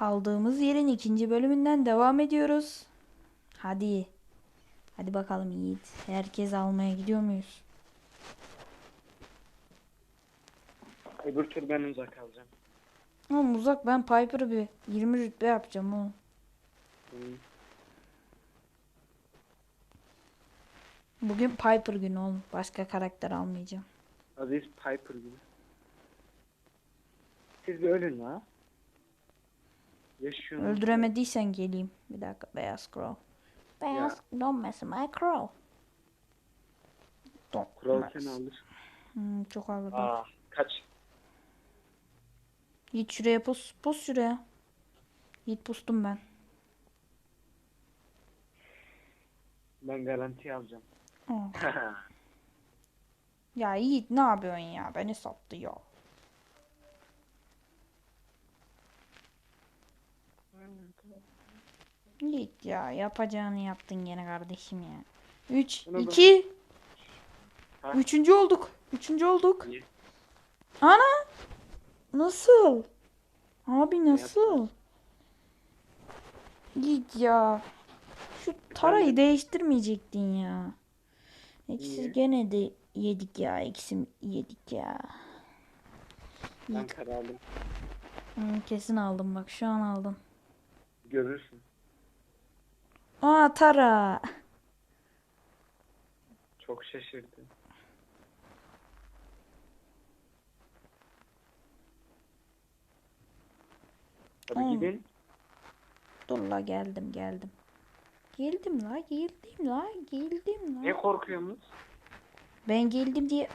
Kaldığımız yerin ikinci bölümünden devam ediyoruz. Hadi. Hadi bakalım Yiğit. Herkes almaya gidiyor muyuz? Öbür tur ben uzak kalacağım. Oğlum uzak ben Piper'ı bir 20 rütbe yapacağım oğlum. Hı. Bugün Piper günü oğlum. Başka karakter almayacağım. Aziz Piper gibi. Siz bir ölün la. Yaşıyorsunuz. Öldüremediysen geleyim. Bir dakika beyaz crow. Beyaz don't mess with my crow. Don't Kural mess. seni alır. Hmm, çok ağladım. Aa, kaç. Git şuraya pus. Pus şuraya. Git pustum ben. Ben garanti alacağım. Ya Yiğit ne yapıyorsun ya? Beni sattı ya. Yiğit ya yapacağını yaptın gene kardeşim ya. 3, Bunu da- 2, Ha? Üçüncü olduk. Üçüncü olduk. İyi. Ana! Nasıl? Abi nasıl? Yiğit ya. Şu tarayı değiştirmeyecektin ya. Eksi Niye? gene de yedik ya. Eksi yedik ya. Ben. Hı, kesin aldım bak şu an aldım. Görürsün. Aa Tara. Çok şaşırdım. Hadi Aa. gidin. Dur la geldim geldim. Geldim la geldim la geldim la. Ne korkuyorsunuz? Ben geldim diye.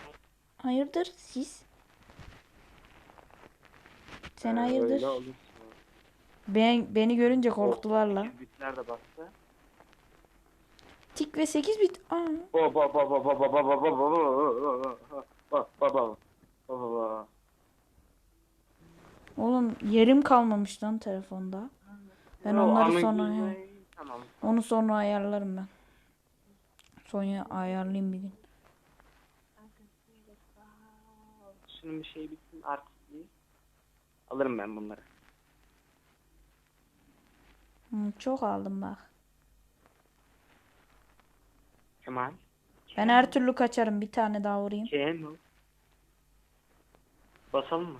Hayırdır siz? Sen hayırdır? öyle olur. Ben beni görünce korktular la. Bitler de bastı. Tik ve 8 bit. Aa. Baba baba baba baba baba baba baba baba baba Oğlum yerim kalmamış lan telefonda. Ben onları sonra Tamam. onu sonra ayarlarım ben. Sonra ayarlayayım bir gün. Şunun bir şey bitsin artistliği. Alırım ben bunları. Hı, çok aldım bak. Kemal. Ben her türlü kaçarım. Bir tane daha vurayım. Kemal. Basalım mı?